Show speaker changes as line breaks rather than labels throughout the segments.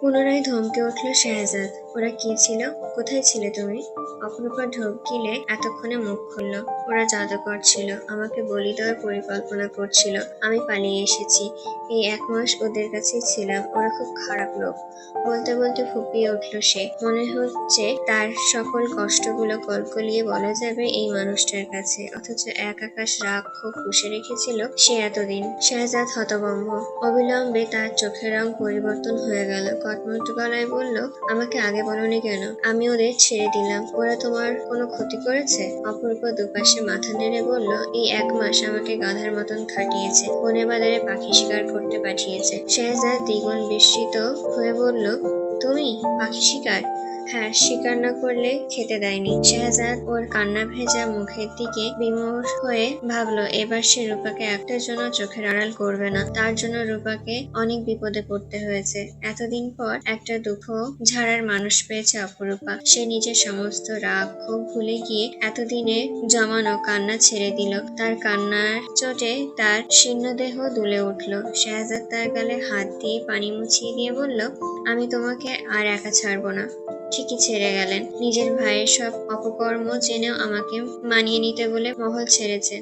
পুনরায় ধমকে উঠল শেহজাদ। ওরা কি ছিল? কোথায় ছিলে তুমি? অপরূপা ঢোক গিলে এতক্ষণে মুখ খুলল। ওরা জাদুকর ছিল। আমাকে বলি দেওয়ার পরিকল্পনা করছিল। আমি পালিয়ে এসেছি। এই এক মাস ওদের কাছেই ছিলাম। ওরা খুব খারাপ লোক। বলতে বলতে ফুপিয়ে উঠল সে। মনে হচ্ছে তার সকল কষ্টগুলো কলকলিয়ে বলা যাবে এই মানুষটার কাছে। অথচ এক আকাশ রাগ ক্ষোভ পুষে রেখেছিল সে এতদিন। শেহজাদ হতভম্ব। অবিলম্বে তার চোখের রং পরিবর্তন হয়ে গেল। কটমট গলায় বলল, আমাকে আগে বলনি কেন? আমি ওদের ছেড়ে দিলাম। ওরা তোমার কোনো ক্ষতি করেছে? অপূর্ব দুপাশে মাথা নেড়ে বলল, এই এক মাস আমাকে গাধার মতন খাটিয়েছে। বনে বাজারে পাখি শিকার করতে পাঠিয়েছে। শেহজাদ দ্বিগুণ বিস্মিত হয়ে বলল, তুমি পাখি শিকার? হ্যাঁ শিকার না করলে খেতে দেয়নি। শেহজাদ ওর কান্না ভেজা মুখের দিকে বিমোষ হয়ে ভাবলো, এবার সে রূপাকে একটার জন্য চোখের আড়াল করবে না। তার জন্য রূপাকে অনেক বিপদে পড়তে হয়েছে। এতদিন পর একটা দুঃখ ঝাড়ার মানুষ পেয়েছে অপরূপা। সে নিজের সমস্ত রাগ ক্ষোভ ভুলে গিয়ে এতদিনে জমানো কান্না ছেড়ে দিল। তার কান্নার চোটে তার শীর্ণদেহ দুলে উঠল। শেহজাদ তার গালে হাত দিয়ে পানি মুছিয়ে দিয়ে বলল, আমি তোমাকে আর একা ছাড়বো না। ঠিকই ছেড়ে গেলেন। নিজের ভাইয়ের সব অপকর্ম জেনেও আমাকে মানিয়ে নিতে বলে মহল ছেড়েছে।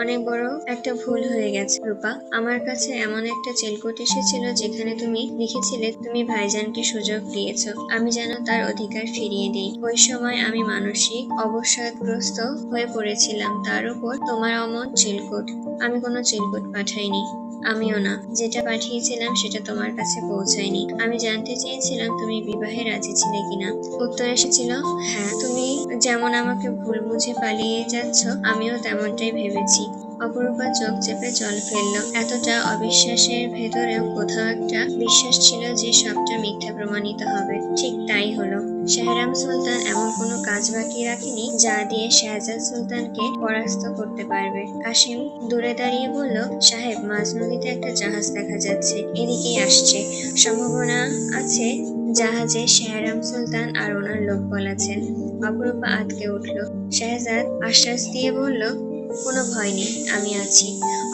অনেক বড় একটা ভুল হয়ে গেছে, রূপা। আমার কাছে এমন একটা চেলকোট এসেছিল যেখানে তুমি লিখেছিলে, তুমি ভাইজানকে সুযোগ দিয়েছ। আমি যেন তার অধিকার ফিরিয়ে দিই। ওই সময় আমি মানসিক অবসাদগ্রস্ত হয়ে পড়েছিলাম। তার উপর তোমার অমন চিলকুট। আমি কোনো চিলকুট পাঠাইনি। আমিও না। যেটা পাঠিয়েছিলাম সেটা তোমার কাছে পৌঁছায়নি। আমি জানতে চেয়েছিলাম তুমি বিবাহে রাজি ছিলে কিনা। উত্তর এসেছিল হ্যাঁ তুমি যেমন আমাকে ভুল বুঝে পালিয়ে যাচ্ছ, আমিও তেমনটাই ভেবেছি। অপরূপা চোখ চেপে জল ফেলল। এতটা অবিশ্বাসের ভেতরেও কোথাও একটা বিশ্বাস ছিল যে সবটা মিথ্যা প্রমাণিত হবে। ঠিক তাই হলো। শাহরাম সুলতান এমন কোনো কাজ বাকি রাখেনি যা দিয়ে শাহজাদ সুলতানকে পরাস্ত করতে পারবে। কাশিম দূরে দাঁড়িয়ে বলল, সাহেব মাঝ নদীতে একটা জাহাজ দেখা যাচ্ছে। এদিকেই আসছে। সম্ভাবনা আছে জাহাজে শাহরাম সুলতান আর ওনার লোকবল আছেন অপরূপা আটকে উঠল। শাহজাদ আশ্বাস দিয়ে বলল কোনো ভয় নেই আমি আছি।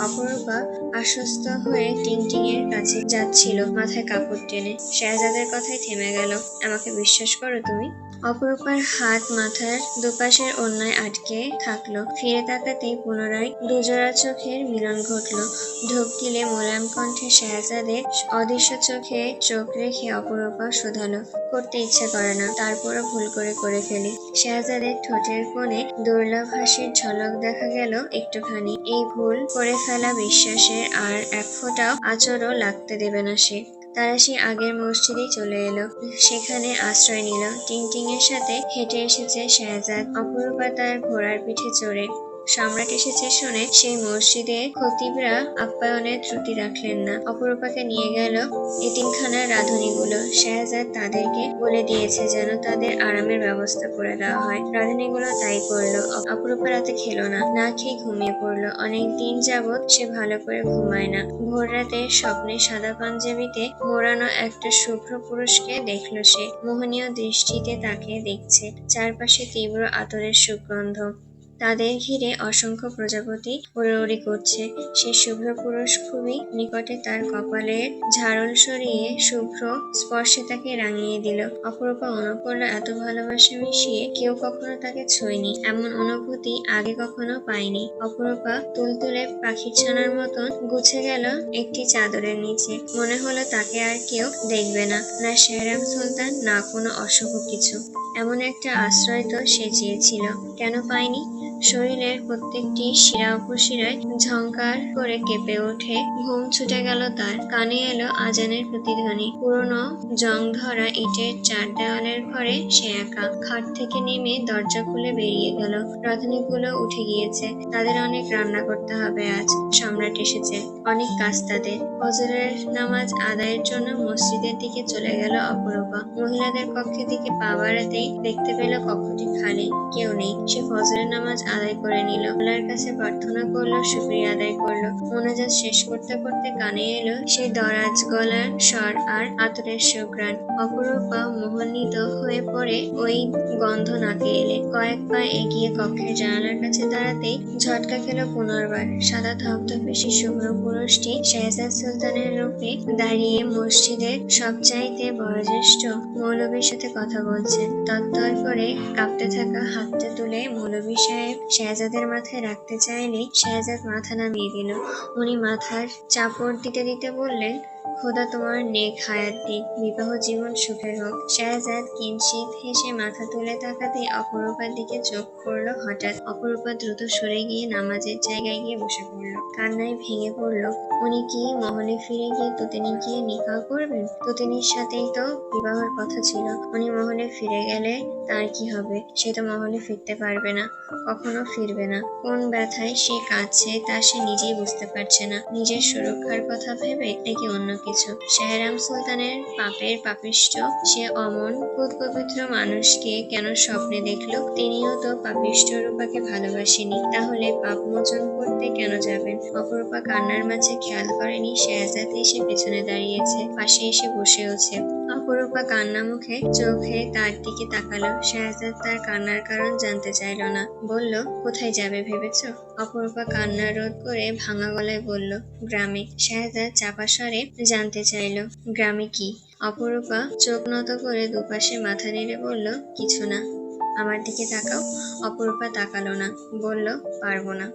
অপরূপা আশ্বস্ত হয়ে টিংটিং এর কাছে যাচ্ছিল, মাথায় কাপড় টেনে। শাহজাদের কথায় থেমে গেল। আমাকে বিশ্বাস করো তুমি? অপরূপার হাত মাথার দুপাশের অন্যায় আটকে থাকল। ফিরে তাকাতেই পুনরায় দুজোড়া চোখের মিলন ঘটলো। ঢোক গিলে মোলায়েম কণ্ঠে শাহজাদের অদৃশ্য চোখে চোখ রেখে অপরূপা শোধালো, করতে ইচ্ছে করে না, তারপরও ভুল করে করে ফেলি। শাহজাদের ঠোঁটের কোণে দুর্লভ হাসির ঝলক দেখা গেল একটুখানি। এই ভুল করে ফেলা বিশ্বাসের আর এক ফোঁটাও আচরও লাগতে দেবে না সে। তারা সে আগের মসজিদে চলে এলো। সেখানে আশ্রয় নিল। টিংটিং এর সাথে হেঁটে এসেছে শাহজাদ অপরূপা তার ঘোড়ার পিঠে চড়ে। সম্রাট এসেছে শুনে সেই মসজিদে খতিবরা আপ্যায়নের ত্রুটি রাখলেন না। অপরূপাকে নিয়ে গেল এতিমখানার রাঁধুনিগুলো। শাহজাদ তাদেরকে বলে দিয়েছে যেন তাদের আরামের ব্যবস্থা করে দেওয়া হয়। রাঁধুনিগুলো তাই করল। অপ- অপরূপা রাতে খেলো না না খেয়ে ঘুমিয়ে পড়ল। অনেক দিন যাবৎ সে ভালো করে ঘুমায় না। ভোর রাতে স্বপ্নে সাদা পাঞ্জাবিতে মোড়ানো একটা শুভ্র পুরুষকে দেখল সে। মোহনীয় দৃষ্টিতে তাকে দেখছে। চারপাশে তীব্র আতরের সুগন্ধ। তাদের ঘিরে অসংখ্য প্রজাপতি উড়ি করছে। সে শুভ্র পুরুষ খুবই নিকটে তার কপালের ঝাড়ল সরিয়ে শুভ্র স্পর্শে তাকে রাঙিয়ে দিল। অপরূপা করল এত ভালোবাসা মিশিয়ে কেউ কখনো তাকে ছোঁয়নি, এমন অনুভূতি আগে কখনো পায়নি। অপরূপা তুলতুলে পাখির ছানার মতন গুছে গেল একটি চাদরের নিচে। মনে হলো তাকে আর কেউ দেখবে না। না শেহরাম সুলতান, না কোনো অশুভ কিছু। এমন একটা আশ্রয় তো সে চেয়েছিল। কেন পায়নি? শরীরের প্রত্যেকটি শিরা উপশিরায় ঝংকার করে কেঁপে ওঠে। ঘুম ছুটে গেল তার। কানে এলো আজানের প্রতিধ্বনি। পুরনো জং ধরা ইটের চার দেওয়ালের ঘরে সে একা। খাট থেকে নেমে দরজা খুলে বেরিয়ে গেল। রাঁধুনিগুলো উঠে গিয়েছে। তাদের অনেক রান্না করতে হবে আজ। সম্রাট এসেছে। অনেক কাজ তাদের। ফজরের নামাজ আদায়ের জন্য মসজিদের দিকে চলে গেল অপরূপা। মহিলাদের কক্ষের দিকে পা বাড়াতেই দেখতে পেল কক্ষটি খালি। কেউ নেই। সে ফজরের নামাজ আদায় করে নিল। আল্লাহর কাছে প্রার্থনা করল, শুক্রিয়া আদায় করল। মোনাজাত শেষ করতে করতে কানে এলো সেই দরাজ গলার স্বর আর আতরের সুগ্রাণ অপরূপা মোহান্বিত হয়ে পড়ে ওই গন্ধ নাকে এলে। কয়েক পা এগিয়ে কক্ষের জানালার কাছে দাঁড়াতেই ঝটকা খেলো পুনর্বার। সাদা ধপধপে সেই শুভ্র পুরুষটি শেহজাদ সুলতানের রূপে দাঁড়িয়ে মসজিদের সবচাইতে বয়োজ্যেষ্ঠ মৌলবীর সাথে কথা বলছেন তত্তর করে কাঁপতে থাকা হাতটা তুলে মৌলবী সাহেব শেহজাদের মাথায় রাখতে চাইলে শাহজাদ মাথা নামিয়ে দিল। উনি মাথার চাপড় দিতে দিতে বললেন, খোদা তোমার নেক হায়াত দিক, বিবাহ জীবন সুখের হোক। শাহজাদ কিঞ্চিত হেসে মাথা তুলে তাকাতে অপরূপার দিকে চোখ পড়ল হঠাৎ। অপরূপা দ্রুত সরে গিয়ে নামাজের জায়গায় গিয়ে বসে পড়ল। কান্নায় ভেঙে পড়ল। উনি কি মহলে ফিরে গিয়ে তুতিনি গিয়ে নিকাহ করবেন? তুতিনির সাথেই তো বিবাহের কথা ছিল। উনি মহলে ফিরে গেলে তার কি হবে? সে তো মহলে ফিরতে পারবে না, কখনো ফিরবে না। কোন ব্যথায় সে কাঁদছে তা সে নিজেই বুঝতে পারছে না। নিজের সুরক্ষার কথা ভেবে নাকি অন্য কিছু? শেহরাম সুলতানের পাপের পাপিষ্ট সে অমন পবিত্র মানুষকে কেন স্বপ্নে দেখল? তিনিও তো পাপিষ্ট রূপাকে ভালোবাসেনি। তাহলে পাপ মোচন করতে কেন যাবেন? অপরূপা কান্নার মাঝে খেয়াল করেনি শেহজাদ এসে পেছনে দাঁড়িয়েছে, পাশে এসে বসেওছে অপরূপা কান্না মুখে চোখে তার দিকে তাকালো। শাহজাদ তার কান্নার কারণ জানতে চাইল না। বলল, কোথায় যাবে ভেবেছ? অপরূপা কান্না রোধ করে ভাঙা গলায় বলল, গ্রামে। শাহজাদ চাপা স্বরে জানতে চাইল, গ্রামে কি? অপরূপা চোখ নত করে দুপাশে মাথা নেড়ে বলল, কিছু না। আমার দিকে তাকাও। অপরূপা তাকালো না, বলল, পারব না।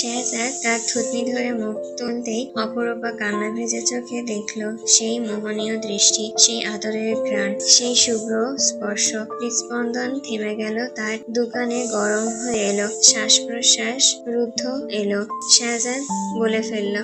শেহজাদ তার থুতনি ধরে মুখ তুলতেই অপরূপা কান্না ভেজে চোখে দেখল সেই মোহনীয় দৃষ্টি, সেই আদরের প্রাণ, সেই শুভ্র স্পর্শ। হৃদস্পন্দন থেমে গেল, তার দোকানে গরম হয়ে এলো শ্বাস প্রশ্বাস রুদ্ধ এলো। শাহজাদ বলে ফেলল,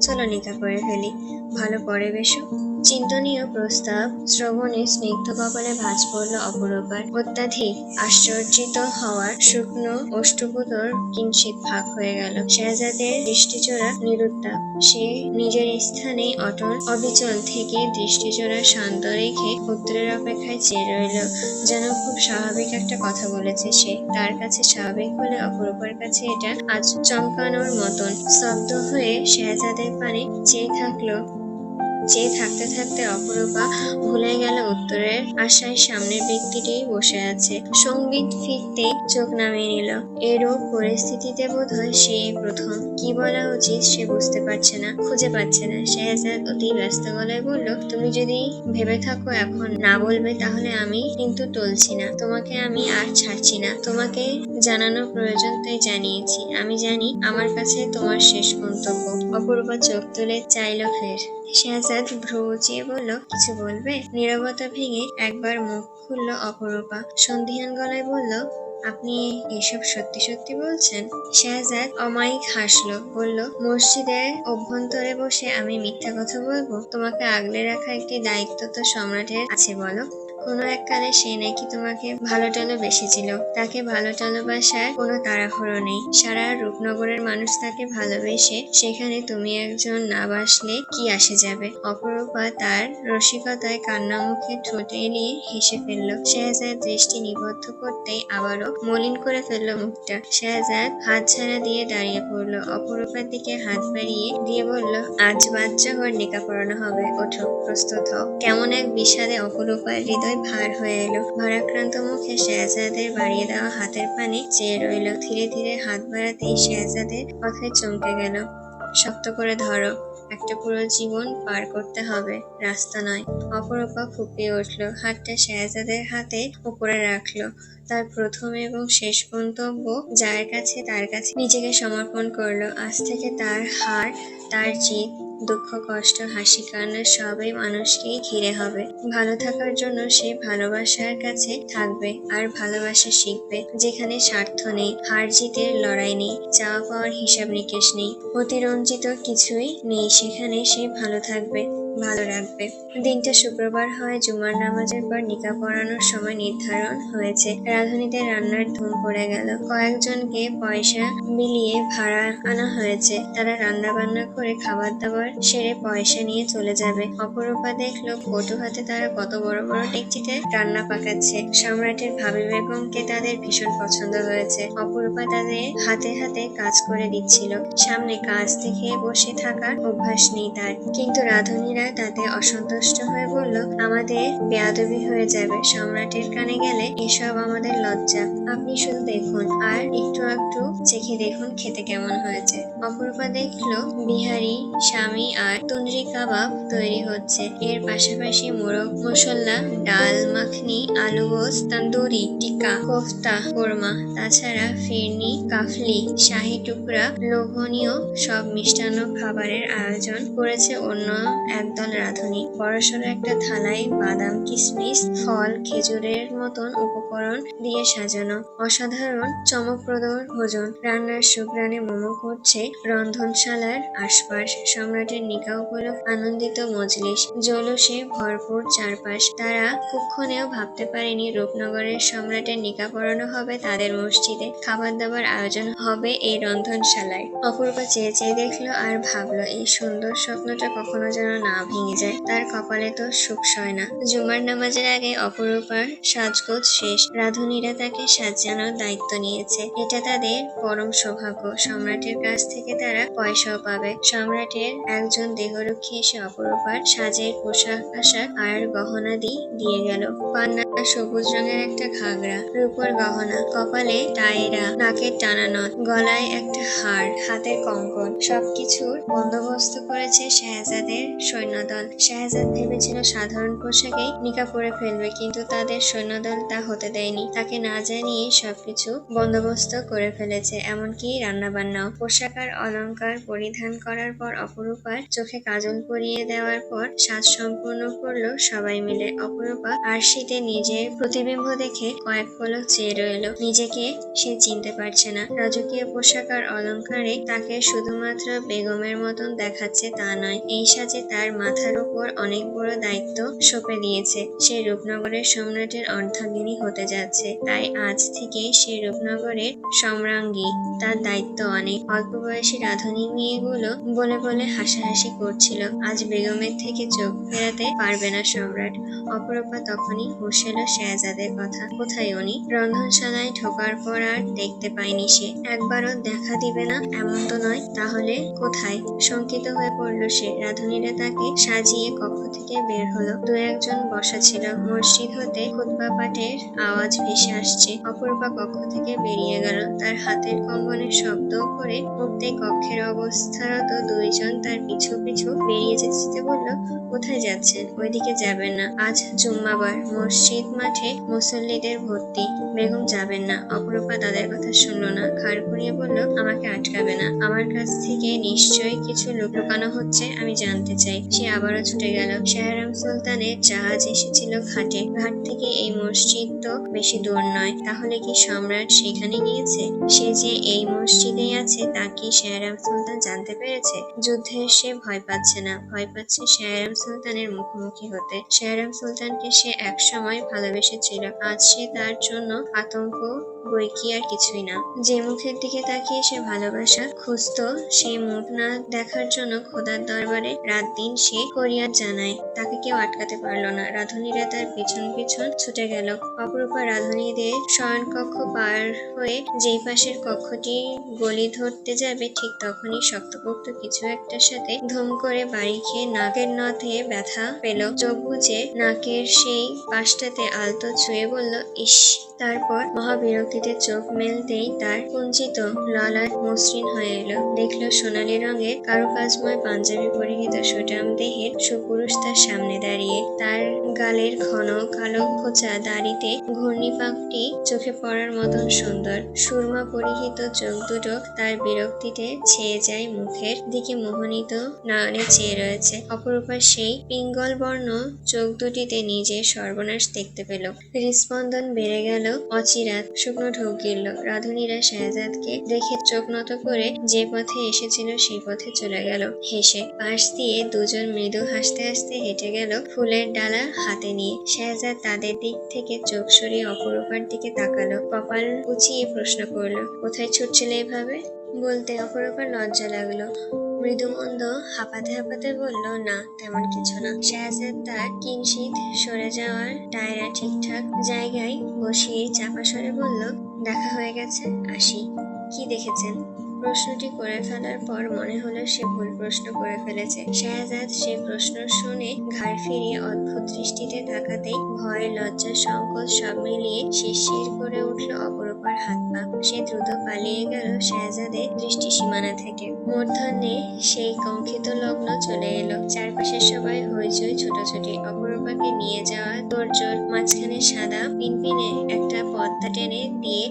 চলো নিকা করে ফেলি, ভালো পরে বেশো। চিন্তনীয় প্রস্তাব, শ্রবণে স্নিগ্ধ কপালে ভাঁজ পড়ল অপরূপার অত্যাধিক আশ্চর্যিত হওয়ার শুকনো অষ্টপুতর কিঞ্চিত ভাগ হয়ে গেল। শেহজাদের দৃষ্টিচোরা নিরুত্তাপ সে নিজের স্থানে অটল অবিচল থেকে দৃষ্টিচোরা শান্ত রেখে উত্তরের অপেক্ষায় চেয়ে রইল, যেন খুব স্বাভাবিক একটা কথা বলেছে সে। তার কাছে স্বাভাবিক হলে অপরূপার কাছে এটা আজ চমকানোর মতন। স্তব্ধ হয়ে শেহজাদের পানে চেয়ে থাকল চেয়ে থাকতে থাকতে অপরূপা ভুলে গেল উত্তরের আশায় সামনের ব্যক্তিটি বসে আছে। সংগীত ফিরতে চোখ নামিয়ে নিল। এরূপ পরিস্থিতিতে বোধ হয় সে প্রথম। কি বলা উচিত সে বুঝতে পারছে না, খুঁজে পাচ্ছে না। শেহজাদ অতি ব্যস্ত গলায় বলল, তুমি যদি ভেবে থাকো এখন না বলবে, তাহলে আমি কিন্তু টলছি না। তোমাকে আমি আর ছাড়ছি না। তোমাকে জানানো প্রয়োজন, তাই জানিয়েছি। আমি জানি আমার কাছে তোমার শেষ গন্তব্য। অপূর্বা চোখ তুলে চাইল ফের। শেহজাদ ভ্রু উঁচিয়ে বলল কিছু বলবে? নিরবতা ভেঙে একবার মুখ খুলল অপরূপা। সন্ধিহান গলায় বলল, আপনি এসব সত্যি সত্যি বলছেন? শেহজাদ অমায়িক হাসলো, বলল মসজিদের অভ্যন্তরে বসে আমি মিথ্যা কথা বলব? তোমাকে আগলে রাখা একটি দায়িত্ব তো সম্রাটের আছে, বলো। কোনো এক কালে সে নাকি তোমাকে ভালো টালো বেসেছিল। তাকে ভালো টালোবাসার কোনো তাড়াহুড়ো নেই। সারা রূপনগরের মানুষ তাকে ভালোবেসে সেখানে তুমি একজন না বাসলে কি আসে যাবে? অপরূপা তার রসিকতায় কান্না মুখে ঠোঁটে এলিয়ে হেসে ফেলল। শেহজাদ দৃষ্টি নিবদ্ধ করতেই আবারও মলিন করে ফেলল মুখটা। শেহজাদ হাত ছাড়া দিয়ে দাঁড়িয়ে পড়ল। অপরূপার দিকে হাত বাড়িয়ে দিয়ে বলল, আজ বাচ্চা ঘর নিকা পড়ানো হবে। ওঠো, প্রস্তুত হও। কেমন এক বিষাদে অপরূপার হৃদয় ভার হয়ে এলো। ভারাক্রান্ত মুখে শেহজাদের বাড়িয়ে দেওয়া হাতের পানে চেয়ে রইল। ধীরে ধীরে হাত বাড়াতেই শেহজাদের কথায় চমকে গেল। শক্ত করে ধরো, একটা পুরো জীবন পার করতে হবে। রাস্তা নয়। অপরূপা ফুপিয়ে উঠল। হাতটা শেহজাদের হাতে উপরে রাখল। তার প্রথম এবং শেষ গন্তব্য যার কাছে, তার কাছে নিজেকে সমর্পণ করল। আজ থেকে তার হার, তার জিত দুঃখ, কষ্ট, হাসি, কান্না সবই মানুষকেই ঘিরে হবে। ভালো থাকার জন্য সে ভালোবাসার কাছে থাকবে আর ভালোবাসা শিখবে, যেখানে স্বার্থ নেই, হার জিতের লড়াই নেই, চাওয়া পাওয়ার হিসাব নিকেশ নেই, অতিরঞ্জিত কিছুই নেই, সেখানে সে ভালো থাকবে। ভালো রাখবে। দিনটা শুক্রবার হয়, জুমার নামাজের পর নিকা পড়ানোর সময় নির্ধারণ হয়েছে। রাঁধুনিদের রান্নার ধুম পড়ে গেল। কয়েকজনকে পয়সা মিলিয়ে ভাড়া আনা হয়েছে। তারা রান্না বান্না করে খাবার দাবার সেরে পয়সা নিয়ে চলে যাবে। অপরূপা দেখল কটু হাতে তারা কত বড় বড় ডেকচিতে রান্না পাকাচ্ছে। সম্রাটের ভাবি বেগমকে তাদের ভীষণ পছন্দ হয়েছে। অপরূপা তাদের হাতে হাতে কাজ করে দিচ্ছিল। সামনে কাজ দেখে বসে থাকার অভ্যাস নেই তার। কিন্তু রাধুনীরা তাতে অসন্তুষ্ট হয়ে বলল, আমাদের বেয়াদবি হয়ে যাবে। সম্রাটের কানে গেলে এসব আমাদের লজ্জা। আপনি শুধু দেখুন আর একটু একটু চেখে দেখুন খেতে কেমন হয়েছে। অপরূপা দেখল, বিহারি, স্বামী আর তন্দুরি কাবাব তৈরি হচ্ছে। এর পাশাপাশি মোরগ, মশলা, ডাল, মাখনি, আলু গোস তন্দুরি টিকা কোফতা, কোরমা, তাছাড়া ফিরনি, কাফলি, শাহি টুকরা, লোভনীয় সব মিষ্টান্ন খাবারের আয়োজন করেছে অন্য একদল রাঁধুনি। বড়সড় একটা থালায় বাদাম কিশমিশ ফল, খেজুরের মতন উপকরণ দিয়ে সাজানো। অসাধারণ, চমকপ্রদ ভোজন। রান্নার সুগ্রানে মোমো করছে রন্ধনশালার আশপাশ। সম্রাটের নিকা উপলক্ষ আনন্দিত মজলিস। জৌলুসে ভরপুর চারপাশ। তারা কুক্ষণেও ভাবতে পারেনি রূপনগরের সম্রাটের নিকা পড়ানো হবে তাদের মসজিদে। খাবার দাবার আয়োজন হবে এই রন্ধনশালায়। অপূর্ব চেয়ে চেয়ে দেখল আর ভাবলো, এই সুন্দর স্বপ্নটা কখনো যেন না ভেঙে যায়। তার কপালে তো সুখ সয় না। জুমার নামাজের আগে অপরূপার সাজগোজ শেষ। রাধুনীরা তাকে সাজানোর দায়িত্ব নিয়েছে। এটা তাদের পরম সৌভাগ্য। সম্রাটের কাছ থেকে তারা পয়সাও পাবে। সম্রাটের একজন দেহরক্ষী এসে অপরূপার সাজের পোশাক, আশাক আর গহনা দিয়ে দিয়ে গেল। পান্না সবুজ রঙের একটা ঘাগরা, রূপর গহনা। কপালে টায়রা, নাকের টানা নথ গলায় একটা হার, হাতের কঙ্কন। সবকিছুর বন্দোবস্ত করেছে শাহজাদের সৈন্যদল। শাহজাদ ভেবেছিল সাধারণ পোশাকেই নিকা পরে ফেলবে, কিন্তু তাদের সৈন্যদল তা হতে দেয়নি। তাকে না জানিয়ে সবকিছু বন্দোবস্ত করে ফেলেছে, এমনকি রান্নাবান্নাও। পোশাক আর অলংকার পরিধান করার পর অপরূপার চোখে কাজল পরিয়ে দেওয়ার পর সাজ সম্পূর্ণ করল সবাই মিলে। অপরূপা আরশিতে নিজের প্রতিবিম্ব দেখে কয়েক পলক চেয়ে রইল। নিজেকে সে চিনতে পারছে না। রাজকীয় পোশাক আর অলংকারে তাকে শুধুমাত্র বেগমের মতন দেখাচ্ছে তা নয়, এই সাজে তার মাথার উপর অনেক বড় দায়িত্ব সঁপে দিয়েছে। সে রূপনগরের সম্রাটের অর্ধাঙ্গিনী হতে যাচ্ছে। তাই আজ থেকে সে রূপনগরের সম্রাঙ্গী। তার দায়িত্ব অনেক। অল্প বয়সী রাধুনী মেয়েগুলো বলে বলে হাসাহাসি করছিল। আজ বেগমের থেকে চোখ ফেরাতে পারবে না সম্রাট। অপরূপা তখনই হুঁশ এলো শেহজাদের কথা। কোথায় উনি? রন্ধনশালায় ঢোকার পর আর দেখতে পায়নি সে। একবারও দেখা দিবে না এমন তো নয়। তাহলে কোথায়? শঙ্কিত হয়ে পড়ল সে। রাধুনীরা তাকে সাজিয়ে কক্ষ থেকে বের হলো। দু একজন বসা ছিল। মসজিদ হতে খুতবা পাঠের আওয়াজ ভেসে আসছে। অপূর্বা কক্ষ থেকে বেরিয়ে গেল। তার হাতের কম্বনের শব্দ করে উঠতে কক্ষের অবস্থারত দুইজন তার পিছু পিছু বেরিয়ে যেতে বলল, কোথায় যাচ্ছেন? ওইদিকে যাবেন না। আজ জুম্মাবার। মসজিদ মাঠে মুসল্লিদের ভর্তি। বেগম যাবেন না। অপরূপা তাদের কথা শুনলো না। ঘাড় ঘুরিয়ে বলল, আমাকে আটকাবে না। আমার কাছ থেকে নিশ্চয়ই কিছু লোক লুকানো হচ্ছে, আমি জানতে চাই। সে আবারও ছুটে গেল। শাহরাম সুলতানের জাহাজ এসেছিল ঘাটে। ঘাট থেকে এই মসজিদ তো বেশি দূর নয়। তাহলে কি সম্রাট সেখানে গিয়েছে? সে যে এই মসজিদেই আছে, তা কি শাহরাম সুলতান জানতে পেরেছে? যুদ্ধে সে ভয় পাচ্ছে না। ভয় পাচ্ছে শাহরাম সুলতানের মুখোমুখি হতে। শাহরাম সুলতানকে সে একসময় ভালোবেসেছিল। আজ সে তার জন্য আতঙ্ক বই কি আর কিছুই না। যে মুখের দিকে তাকিয়ে সে ভালোবাসা খুঁজত সেই মুখ না দেখার জন্য খোদার দরবারে রাত দিন সে ফরিয়াদ জানায়। তাকে কেউ আটকাতে পারল না। রাধুনীরা তার পিছন পিছন ছুটে গেল। অপরূপা রাধুনীদের শয়নকক্ষ পার হয়ে যেই পাশের কক্ষটি গলি ধরতে যাবে, ঠিক তখনই শক্তপোক্ত কিছু একটার সাথে ধুম করে বাড়ি খেয়ে নাকের নথে ব্যথা পেল। চোখ বুঝে নাকের সেই পাশটাতে আলতো ছুঁয়ে বলল, ইস তারপর মহাবিরক্তিতে চোখ মেলতেই তার কুঞ্চিত ললাট মসৃণ হয়ে এলো। দেখল সোনালী রঙের কারুকাজময় পাঞ্জাবি পরিহিত সুটাম দেহের সুপুরুষ তার সামনে দাঁড়িয়ে। তার গালের ঘন কালো খোঁচা দাড়িতে ঘূর্ণিপাকটি চোখে পড়ার মতন সুন্দর। সুরমা পরিহিত চোখ দুটো তার বিরক্তিতে ছেয়ে যায় মুখের দিকে মোহনীত নয়নে চেয়ে রয়েছে। অপরূপা সেই পিঙ্গল বর্ণ চোখ দুটিতে নিজের সর্বনাশ দেখতে পেল। হৃস্পন্দন বেড়ে গেল গেল অচিরাত শুকনো ঢোক গিলল রাধুনীরা শাহজাদকে দেখে চোখ নত করে যে পথে এসেছিল সেই পথে চলে গেল। হেসে পাশ দিয়ে দুজন মৃদু হাসতে হাসতে হেঁটে গেল ফুলের ডালা হাতে নিয়ে শাহজাদ তাদের দিক থেকে চোখ সরিয়ে অপরূপার দিকে তাকালো। কপাল উঁচিয়ে প্রশ্ন করল, কোথায় ছুটছিলে এভাবে? বলতে অপরূপার লজ্জা লাগল। মৃদুমন্দ হাঁপাতে হাঁপাতে বলল, না, তেমন কিছু না। শাহজাদ তার কিঞ্চিত সরে যাওয়ার টায়রা ঠিকঠাক জায়গায় বসিয়ে চাপা সরে বলল, দেখা হয়ে গেছে, আসি। কি দেখেছেন? প্রশ্নটি করে ফেলার পর মনে হলো সে ভুল প্রশ্ন করে ফেলেছে। শাহজাদ সে প্রশ্ন শুনে ঘাড় ফিরিয়ে অদ্ভুত দৃষ্টিতে তাকাতেই ভয়, লজ্জা, সংকোচ সব মিলিয়ে শিরশির করে উঠল অপরূপার হাত পা। সে দ্রুত পালিয়ে গেল শাহজাদের দৃষ্টি সীমানা থেকে। মূর্ধন্যে সেই কঙ্কিত লগ্ন চলে এলো। চারপাশের সবাই হইচই, ছোটাছুটি। অপরূপাকে নিয়ে যাওয়া তোড়জোড় মাঝখানে সাদা, পিনপিনে একটা পর্দা টেনে দিয়ে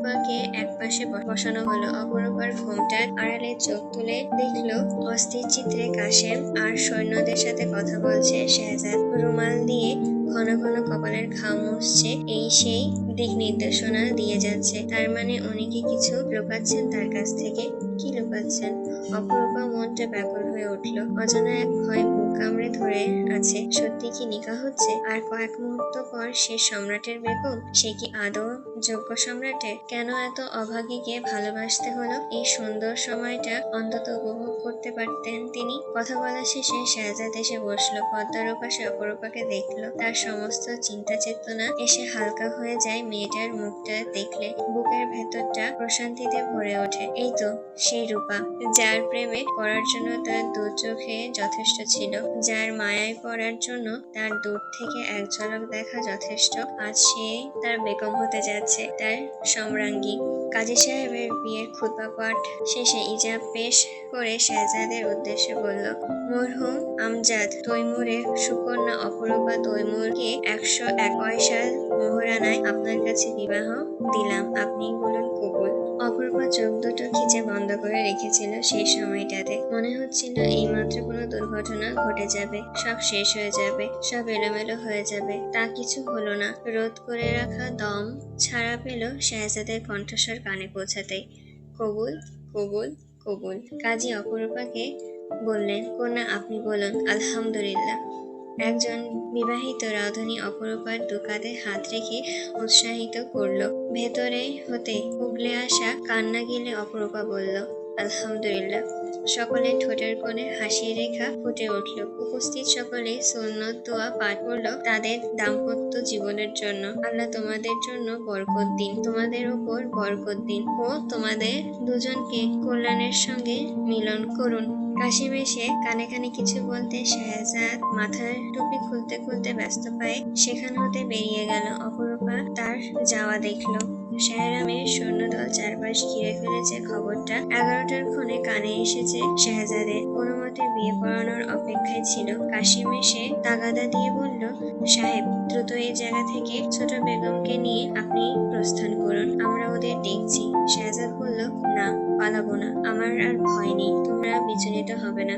অপরূপাকে একপাশে বসানো হলো। অপরূপার ঘোমটার আড়ালে চোখ তুলে দেখল অস্থির চিত্রে কাশেম আর সৈন্যদের সাথে কথা বলছে শেহজাদ। রুমাল দিয়ে ঘন ঘন কপালের ঘাম মুছছে। এই সেই দিক নির্দেশনা দিয়ে যাচ্ছে। তার মানে উনি কি কিছু লুকাচ্ছেন তার কাছ থেকে। কি লুকাচ্ছেন? অপরূপা মনটা ব্যাকুল হয়ে উঠল। অজানা এক ভয় বুক কামড়ে ধরে আছে। সত্যি কি নিকা হচ্ছে? আর কয়েক মুহূর্ত পর সে সম্রাটের বেগম, সে কি আদৌ যোগ্য সম্রাটের কেন এত অভাগীকে ভালোবাসতে হলো? এই সুন্দর সময়টা অন্তত উপভোগ করতে পারতেন তিনি। কথা বলা শেষে শাহজাদ এসে বসল। পদ্মার ওপাশে অপরূপাকে দেখল। তার সমস্ত চিন্তা চেতনা এসে হালকা হয়ে যায় মেয়েটার মুখটা দেখলে। বুকের ভেতরটা প্রশান্তিতে ভরে ওঠে। এই তো, সেই রূপা। যার প্রেমে পড়ার জন্য তার দু চোখে যথেষ্ট ছিল। যার মায়ায় পড়ার জন্য তার দূর থেকে এক ঝলক দেখা যথেষ্ট। আজ সে তার বেগম হতে যাচ্ছে। তার সম্রাঙ্গী কাজী সাহেবের বিয়ের খুতবা পাঠ শেষে ইজাব পেশ করে শাহজাদের উদ্দেশ্যে বলল, মরহুম আমজাদ তৈমুরের সুকন্যা অপরূপা তৈমুরকে একশো এক পয়সার মহরানায় আপনার কাছে বিবাহ দিলাম। আপনি বলুন কবুল। অপরূপা চোখ দুটো খিচে বন্ধ করে রেখেছিল সেই সময়টাতে। মনে হচ্ছিল এইমাত্র কোনো দুর্ঘটনা ঘটে যাবে, সব শেষ হয়ে যাবে, সব এলোমেলো হয়ে যাবে। তা কিছু হলো না। রোধ করে রাখা দম ছাড়া পেল শাহজাদের কণ্ঠস্বর কানে পৌঁছাতে। কবুল কবুল কবুল। কাজী অপরূপাকে বললেন, কন্যা, আপনি বলুন, আলহামদুলিল্লাহ। একজন বিবাহিত রাধুনী অপরূপার দু হাত রেখে উৎসাহিত করল। ভেতরে হতে উগলে আসা কান্না গিলে অপরূপা বলল আলহামদুলিল্লাহ। সকলের ঠোঁটের কোণে হাসির রেখা ফুটে উঠল। উপস্থিত সকলে সুন্নত দোয়া পাঠ করল তাদের দাম্পত্য জীবনের জন্য। আল্লাহ তোমাদের জন্য বরকত দিন, তোমাদের উপর বরকত দিন ও তোমাদের দুজনকে কল্যাণের সঙ্গে মিলন করুন। কাশিম এসে কানে কানে কিছু বলতে শাহজাদ মাথার টুপি খুলতে খুলতে ব্যস্ত পায়ে সেখান হতে বেরিয়ে গেল। অপরূপা তার যাওয়া দেখল। শাহরামের সৈন্যদল চারপাশ ঘিরে ফেলেছে খবরটা। এগারোটার ক্ষণে কানে এসেছে শাহজাদের। কোনো মতে বিয়ে পড়ানোর অপেক্ষায় ছিল। কাশিম এসে তাগাদা দিয়ে বলল, সাহেব, দ্রুত এই জায়গা থেকে ছোট বেগমকে নিয়ে আপনি প্রস্থান করুন। আমরা ওদের দেখছি। শাহজাদ বলল, না, পালাবো না। আমার আর ভয় নেই। তোমরা বিচলিত হবে না।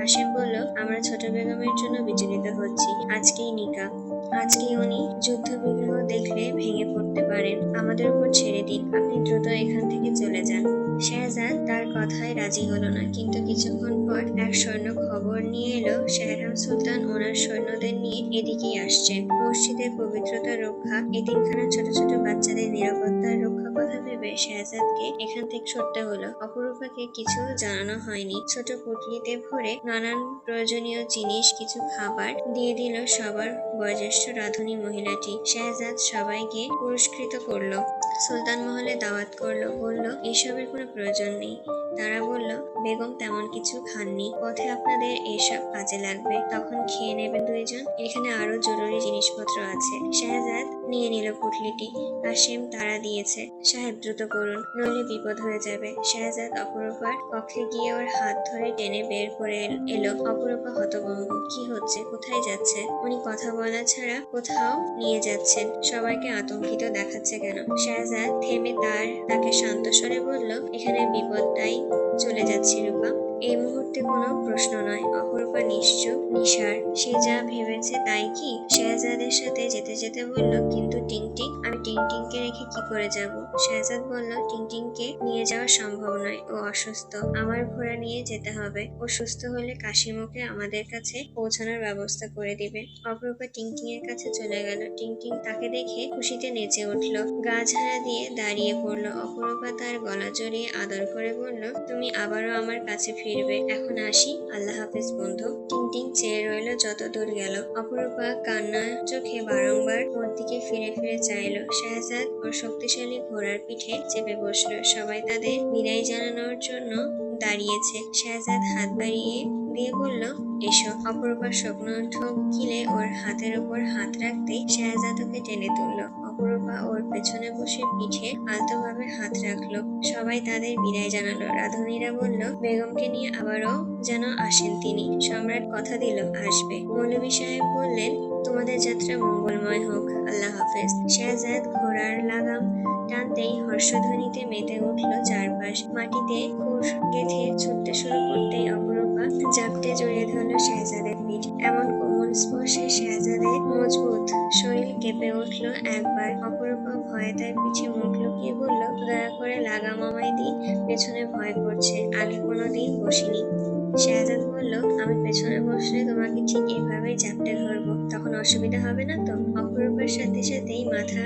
কাশিম বলল, আমরা ছোট বেগমের জন্য বিচলিত হচ্ছি। আজকেই নিকা। আজকে উনি যুদ্ধ বিগ্রহ দেখলে ভেঙে পড়তে পারেন। আমাদের উপর ছেড়ে দিন, আপনি দ্রুত এখান থেকে চলে যান। শাহজাদ তার কথায় রাজি হলো না, কিন্তু কিছুক্ষণ পর এক সৈন্য খবর নিয়ে এলো, শাহরাম সুলতান ওনার সৈন্যদের নিয়ে এদিকেই আসছে। মসজিদের পবিত্রতা রক্ষা এতিমখানা ছোট ছোট বাচ্চাদের নিরাপত্তার রক্ষা কথা ভেবে শাহজাদকে এখান থেকে ছুটতে হলো। অপরূপাকে কিছু জানানো হয়নি। ছোট পুটলিতে ভরে নানান প্রয়োজনীয় জিনিস, কিছু খাবার দিয়ে দিল সবার বয়োজ্যেষ্ঠ রাধুনী মহিলাটি। শাহজাদ সবাইকে পুরস্কৃত করল। সুলতান মহলে দাওয়াত করল বলল এসবের কোনো প্রয়োজন নেই। তারা বলল, বেগম তেমন কিছু খাননি। পথে আপনাদের এসব কাজে লাগবে। তখন খেয়ে নেবেন দুইজন। এখানে আরও জরুরি জিনিসপত্র আছে। শাহজাদ নিয়ে নিল পুটলিটি। কাশিম তারা দিয়েছে। সাহেব দ্রুত করুন, নইলে বিপদ হয়ে যাবে। শাহজাদ অপরূপার কক্ষে গিয়ে ওর হাত ধরে টেনে বের করে এলো অপরূপা হতভম্ব। কি হচ্ছে? কোথায় যাচ্ছে? উনি কথা বলা ছাড়া কোথাও নিয়ে যাচ্ছেন। সবাইকে আতঙ্কিত দেখাচ্ছে কেন? শাহজাদ থেমে তার, তাকে শান্ত স্বরে বলল, এখানে বিপদটাই চলে যাচ্ছে রূপা। এই মুহূর্তে কোনো প্রশ্ন নয়। অপরূপা নিশ্চুপ নিশার সে যা ভেবেছে তাই কি? শেহজাদের সাথে যেতে যেতে বলল, কিন্তু টিংটিং, আমি টিংটিংকে রেখে কি করে যাব? শেহজাদ বলল, টিংটিংকে নিয়ে যাওয়া সম্ভব নয়। ও অসুস্থ। আমার ঘোড়া নিয়ে যেতে হবে। ও সুস্থ হলে কাশিমুখে আমাদের কাছে পৌঁছানোর ব্যবস্থা করে দিবে। অপরূপা টিংটিং এর কাছে চলে গেল। টিংটিং তাকে দেখে খুশিতে নেচে উঠল। গা ঝাড়া দিয়ে দাঁড়িয়ে পড়ল। অপরূপা তার গলা জড়িয়ে আদর করে বলল, তুমি আবারও আমার কাছে ফিরবে। এখন আসি। আল্লাহ হাফেজ বন্ধু। টিংটিং চেয়ে রইল যত দূর গেল। অপরূপা কান্না চোখে বারংবার ওর দিকে ফিরে ফিরে চাইল। শাহজাদ ওর শক্তিশালী ঘোড়ার পিঠে চেপে বসল। সবাই তাদের বিদায় জানানোর জন্য দাঁড়িয়েছে। শাহজাদ হাত বাড়িয়ে দিয়ে বলল, এসো। অপরূপার স্বপ্ন ঠোক গিলে ওর হাতের উপর হাত রাখতে শাহজাদ ওকে টেনে তুললো। অপরূপা ওর পেছনে বসে পিঠে আলতোভাবে হাত রাখল। সবাই তাদের বিদায় জানালো। রাধুনীরা বলল, বেগমকে নিয়ে আবারও যেন আসেন তিনি। সম্রাট কথা দিল, আসবে। মৌলভী সাহেব বললেন, তোমাদের যাত্রা মঙ্গলময় হোক। আল্লাহ হাফেজ। শেহজাদ ঘোড়ার লাগাম টানতেই হর্ষধ্বনিতে মেতে উঠল চারপাশ। মাটিতে খুর গেঁথে ছুটতে শুরু করতেই অপরূপা জাপটে জড়িয়ে ধরল শেহজাদের পিঠ। এমন কোমল স্পর্শে শাহজাদের মজবুত। শরীর কেঁপে উঠল একবার। অপরূপ ভয়ে তার পিছে মুখ লুকিয়ে বলল, দয়া করে লাগাম আমায় দিন পেছনে ভয় করছে। আগে কোনোদিন বসিনি। শাহজাদ বলল, আমি পেছনে বসলে তোমাকে ঠিক এভাবেই জাপটে ধরবো। তখন অসুবিধা হবে না তো? অপরূপের সাথে সাথেই মাথা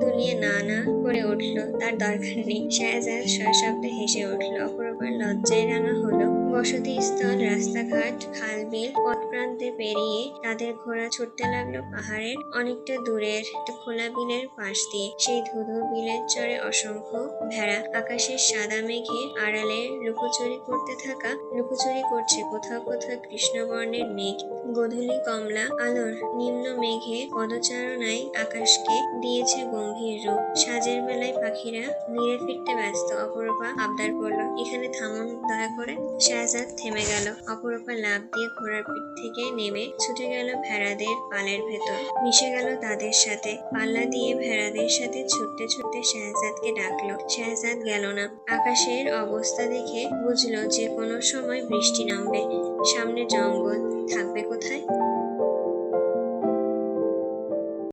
দুলিয়ে না না করে উঠল। তার দরকার নেই। শাহজাদ সশব্দে হেসে উঠল। অপরূপার লজ্জায় রাঙা হলো বসতি স্থল রাস্তাঘাট খাল বিল পথ প্রান্তে পেরিয়ে তাদের ঘোড়া ছুটতে লাগল পাহাড়ের অনেকটা দূরের খোলা বিলের পাশ দিয়ে। সেই ধুধু বিলের চরে অসংখ্য ভেড়া, আকাশের সাদা মেঘে আড়ালে লুকোচুরি করতে থাকা, লুকোচুরি করছে কোথাও কোথাও কৃষ্ণবর্ণের মেঘ। গোধূলি কমলা আলোর নিম্ন মেঘে পদচারণায় আকাশকে দিয়েছে গম্ভীর রূপ। সাজের বেলায় পাখিরা নিরে ফিরতে ব্যস্ত, অপরূপা আবদার করল এখানে থামুন, দয়া করে। শাহজাদ থেমে গেল। অপরূপা লাভ দিয়ে ঘোড়ার পিঠ থেকে নেমে ছুটে গেল ভেড়াদের পালের ভেতর। মিশে গেল তাদের সাথে। পাল্লা দিয়ে ভেড়াদের সাথে ছুটতে ছুটতে শাহজাদকে ডাকলো। শাহজাদ গেল না। আকাশের অবস্থা দেখে বুঝলো যে কোনো সময় বৃষ্টি নামবে। সামনে জঙ্গল থাকবে কোথায়?